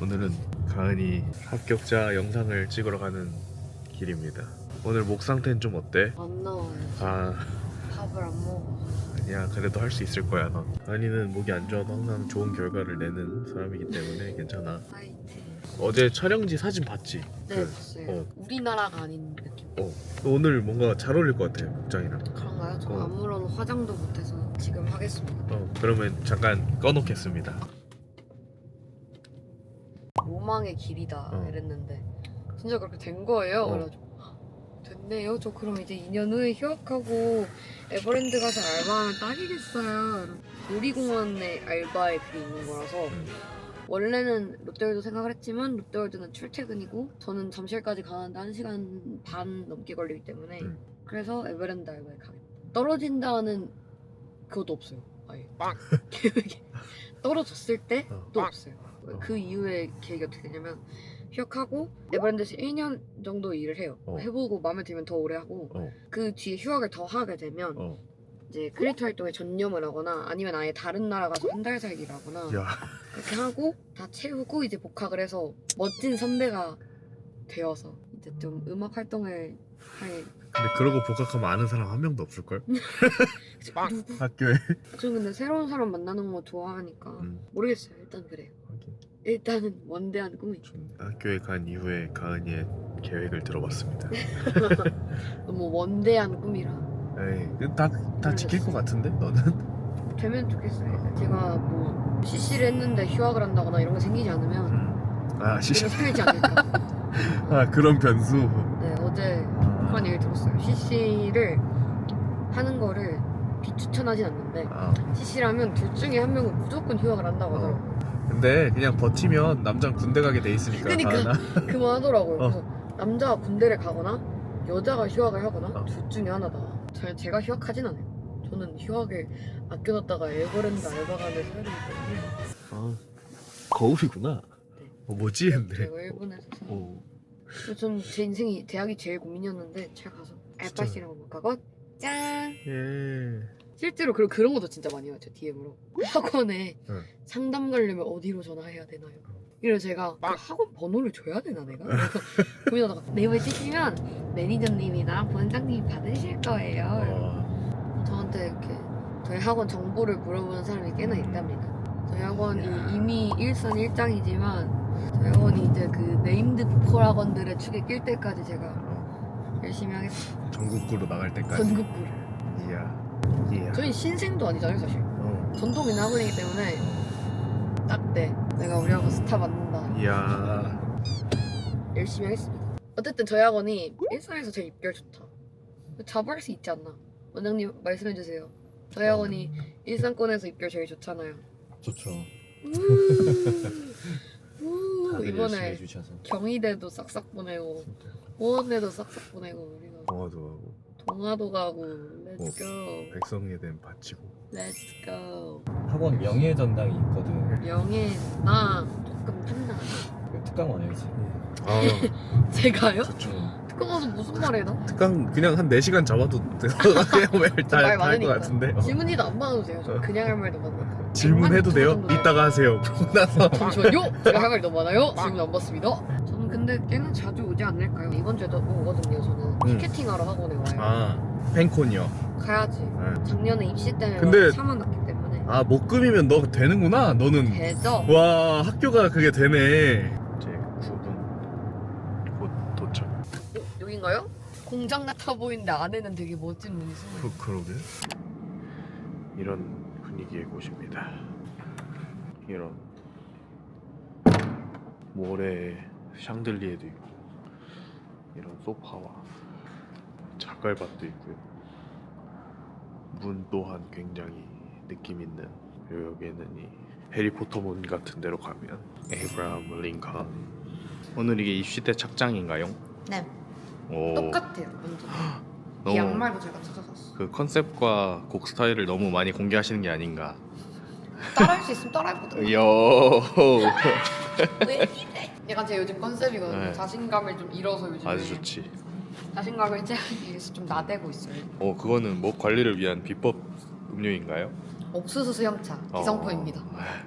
오늘은 가은이 합격자 영상을 찍으러 가는 길입니다. 오늘 목 상태는 좀 어때? 안 나와요. 아 밥을 안 먹어. 아니야 그래도 할 수 있을 거야 넌. 가은이는 목이 안 좋아도 항상 좋은 결과를 내는 사람이기 때문에 괜찮아. 파이팅. 어제 촬영지 사진 봤지? 네, 그, 봤어요. 어. 우리나라가 아닌 느낌. 어. 오늘 뭔가 잘 어울릴 것 같아 복장이랑. 그런가요? 저 어. 아무런 화장도 못해서 지금 하겠습니다. 어 그러면 잠깐 꺼놓겠습니다. 로망의 길이다 어. 이랬는데 진짜 그렇게 된 거예요. 어. 그래가지고 됐네요. 저 그럼 이제 2년 후에 휴학하고 에버랜드 가서 알바하면 딱이겠어요. 놀이공원에 알바에 그게 있는 거라서 음. 원래는 롯데월드 생각을 했지만 롯데월드는 출퇴근이고 저는 잠실까지 가는데 1시간 반 넘게 걸리기 때문에 음. 그래서 에버랜드 알바에 가겠다. 떨어진다는 그것도 없어요. 아예 계획이 떨어졌을 때도 어. 없어요. 그 이후에 계획이 어떻게 되냐면 휴학하고 에버랜드에서 1년 정도 일을 해요. 어. 해보고 마음에 들면 더 오래 하고 어. 그 뒤에 휴학을 더 하게 되면 어. 이제 크리에이터 활동에 전념을 하거나 아니면 아예 다른 나라 가서 한 달 살기를 하거나 야. 그렇게 하고 다 채우고 이제 복학을 해서 멋진 선배가 되어서 이제 좀 음악 활동을 할 근데 그러고 복학하면 아는 사람 한 명도 없을 걸? 누구? 학교에. 저는 근데 새로운 사람 만나는 거 좋아하니까 음. 모르겠어요. 일단 그래요. 하긴. 일단은 원대한 꿈이 좋네. 학교에 간 이후에 가은이의 계획을 들어봤습니다. 너무 원대한 꿈이라 에이, 다, 다 지킬 것 같은데 너는? 되면 좋겠어요. 제가 뭐 CC를 했는데 휴학을 한다거나 이런 게 생기지 않으면 음. 아, 시, 그냥 살지 않을까. 아 그런 변수. 네 어제 그런 얘기 들었어요. CC를 하는 거를 비 추천하진 않는데 아, CC라면 둘 중에 한 명은 무조건 휴학을 한다고 하더라고 요. 근데 그냥 버티면 남자는 군대 가게 돼 있으니까. 그러니까. 가은아. 그만하더라고요. 어. 그래서 남자가 군대를 가거나 여자가 휴학을 하거나 어. 둘 중에 하나다. 저, 제가 휴학하진 않아요. 저는 휴학을 아껴놨다가 에버랜드 알바 가는 사람이기 때문에 아, 거울이구나. 네. 어, 뭐지 근데? 제가 일본에서 오. 전제 인생이 대학이 제일 고민이었는데 제가 가서 알바시라고 못 가고 짠 예. 실제로 그런 그런 것도 진짜 많이 와요 저 DM으로 학원에 응. 상담 가려면 어디로 전화해야 되나요? 이래서 제가 그 학원 번호를 줘야 되나 내가? 그래서 고민하다가 네이버에 찍히면 매니저님이나 본장님이 받으실 거예요 어, 저한테 이렇게 저희 학원 정보를 물어보는 사람이 꽤나 있답니다. 저희 학원이 이미 일선 일장이지만 저희 학원이 이제 그 네임드 폴 학원들의 축에 낄 때까지 제가 열심히 하겠습니다. 전국구로 나갈 때까지. 전국구를. 이야. 이야. 저희 신생도 아니잖아요 사실. 어. 전통 있는 학원이기 때문에 딱 때 내가 우리 학원 스타 받는다. 이야. 열심히 하겠습니다. 어쨌든 저희 학원이 일선에서 제일 입결 좋다. 자부할 수 있지 않나? 원장님 말씀해 주세요. 저희 학원이 일산권에서 입결 제일 좋잖아요. 좋죠. 우, 다들 열심히 이번에 해주셔서. 경희대도 싹싹 보내고 호원대도 싹싹 보내고 우리가 동화도 하고 동화도 가고 렛츠고 백성예대는 바치고. 렛츠고 학원 명예 전당이 있거든. 명예 나 조금 탐나 그 특강 원해야지. 아, 제가요? 좋죠. 특강 가서 무슨 말 해요? 특강 그냥 한 4시간 잡아도 그냥 말 많으니까 같은데. 어. 질문지도 안 받아도 돼요 저 어. 그냥 할 말도 많으니까 질문해도 돼요? 이따가 하세요. 그러고 나서 잠시만요 제가 할 말이 너무 많아요 질문 안 받습니다 근데 꽤나 자주 오지 않을까요? 이번 주에도 오거든요 저는 음. 티켓팅하러 학원에 와요 아 팬콘이요. 가야지 네. 작년에 입시 때문에 근데- 났기 때문에 아 목금이면 너 되는구나. 너는 되죠? 와 학교가 그게 되네. 이제 9분 곧 도착. 어, 여긴가요? 공장 같아 보이는데 안에는 되게 멋진 문이 숨어 있어요 그, 그러게. 이런 분위기의 곳입니다. 이런 모래 샹들리에도 있고 이런 소파와 작갈밭도 있고요. 문 또한 굉장히 느낌 있는 그리고 여기에는 이 해리포터 문 같은 데로 가면 에이브라함 링컨 오늘 이게 입시 때 착장인가요? 네 오, 똑같아요 완전 이 양말도 제가 찾아샀어 그 컨셉과 곡 스타일을 너무 많이 공개하시는 게 아닌가. 따라할 수 있으면 따라해보도록 요. 왜 이래? 약간 제 요즘 컨셉이거든요 네. 자신감을 좀 잃어서 요즘에 아주 좋지. 자신감을 채우기 위해서 좀 나대고 있어요 어 그거는 목 관리를 위한 비법 음료인가요? 옥수수 수염차 어. 기성포입니다 아,